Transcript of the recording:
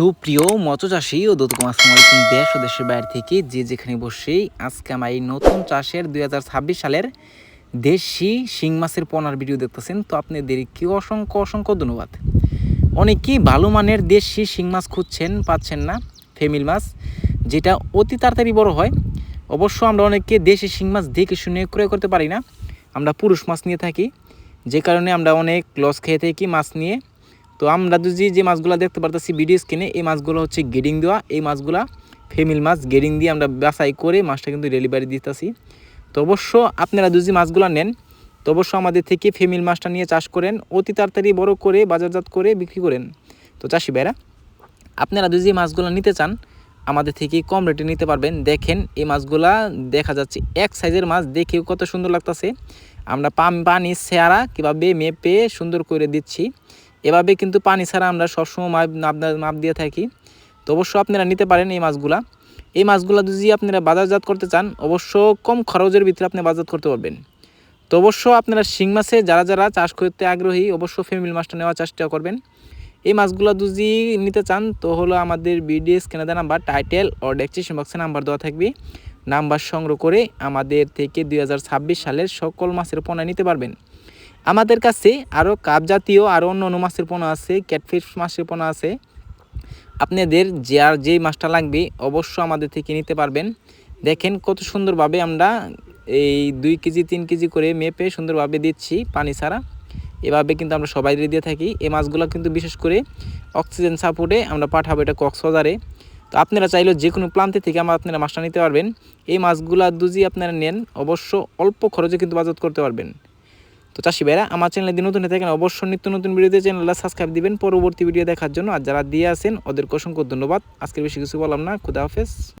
সুপ্রিয় মৎস্যচাষী ও দত্ত আসসালামু দেশ ও দেশের বাইরে থেকে যে যেখানে বসেই আজকে আমার এই নতুন চাষের দুই হাজার ছাব্বিশ সালের দেশি শিং মাছের পোনার ভিডিও দেখতেছেন, তো আপনাদেরকে অসংখ্য অসংখ্য ধন্যবাদ। অনেকেই ভালো মানের দেশি শিং মাছ খুঁজছেন, পাচ্ছেন না, ফেমিল মাছ, যেটা অতি তাড়াতাড়ি বড় হয়। অবশ্য আমরা অনেকে দেশি শিং মাছ দেখে শুনে ক্রয় করতে পারি না। আমরা পুরুষ মাছ নিয়ে থাকি, যে কারণে আমরা অনেক লস খেয়ে থাকি মাছ নিয়ে। তো আমরা যদি যে মাছগুলো দেখতে পারতেছি ভিডিও স্ক্রিনে এই মাছগুলো হচ্ছে গেডিং দেওয়া। এই মাছগুলা ফেমিল মাছ গেডিং দিয়ে আমরা বাছাই করে মাছটা কিন্তু ডেলিভারি দিতেছি। তো অবশ্য আপনারা যদি মাছগুলো নেন, তো অবশ্য আমাদের থেকে ফেমিল মাছটা নিয়ে চাষ করেন, অতি তাড়াতাড়ি বড় করে বাজারজাত করে বিক্রি করেন। তো চাষি ভাইরা, আপনারা যদি মাছগুলো নিতে চান, আমাদের থেকে কম রেটে নিতে পারবেন। দেখেন, এই মাছগুলা দেখা যাচ্ছে এক সাইজের মাছ, দেখেও কত সুন্দর লাগতেছে। আমরা পাম পানি, সেয়ারা কীভাবে মেপে সুন্দর করে দিচ্ছি। এভাবে কিন্তু পানি ছাড়া আমরা সবসময় মাপ মাপ দিয়ে থাকি। তো অবশ্য আপনারা নিতে পারেন এই মাছগুলা। এই মাছগুলা যদি আপনারা বাজারজাত করতে চান, অবশ্য কম খরচের ভিতরে আপনি বাজারজাত করতে পারবেন। তো অবশ্য আপনারা শিং মাছে যারা যারা চাষ করতে আগ্রহী, অবশ্য ফ্যামিলি মাছটা নেওয়ার চেষ্টা করবেন। এই মাছগুলো যদি নিতে চান, তো হলো আমাদের বিডিএস কেনাদা নাম্বার, টাইটেল ও ডেকচিশন বক্সে নাম্বার দেওয়া থাকবে। নাম্বার সংগ্রহ করে আমাদের থেকে দুই হাজার ছাব্বিশ সালের সকল মাছের পণ্য নিতে পারবেন। আমাদের কাছে আরও কাপ জাতীয় আরও অন্য অন্য মাছের পোনা আছে ক্যাটফিশ মাছের পোনা আছে। আপনাদের যে আর যেই মাছটা লাগবে অবশ্য আমাদের থেকে নিতে পারবেন। দেখেন কত সুন্দরভাবে আমরা এই দুই কেজি, তিন কেজি করে মেপে সুন্দরভাবে দিচ্ছি পানি ছাড়া। এভাবে কিন্তু আমরা সবাই দিয়ে থাকি। এই মাছগুলো কিন্তু বিশেষ করে অক্সিজেন সাপোর্টে আমরা পাঠাবো এটা কক্সবাজারে। তো আপনারা চাইলেও যে কোনো প্রান্তে থেকে আমরা আপনারা মাছটা নিতে পারবেন। এই মাছগুলো দুজি আপনারা নেন, অবশ্য অল্প খরচে কিন্তু বাজত করতে পারবেন। তো চাষি ভাইরা, আমার চ্যানেলে দিন নতুন থাকেন, অবশ্যই নিত্য নতুন ভিডিওতে চ্যানেলটা সাবস্ক্রাইব দিবেন। পরবর্তী ভিডিও দেখার জন্য, আর যারা দিয়ে আসেন ওদেরকে অসংখ্য ধন্যবাদ। আজকের বেশি কিছু বললাম না। খুদা হাফেজ।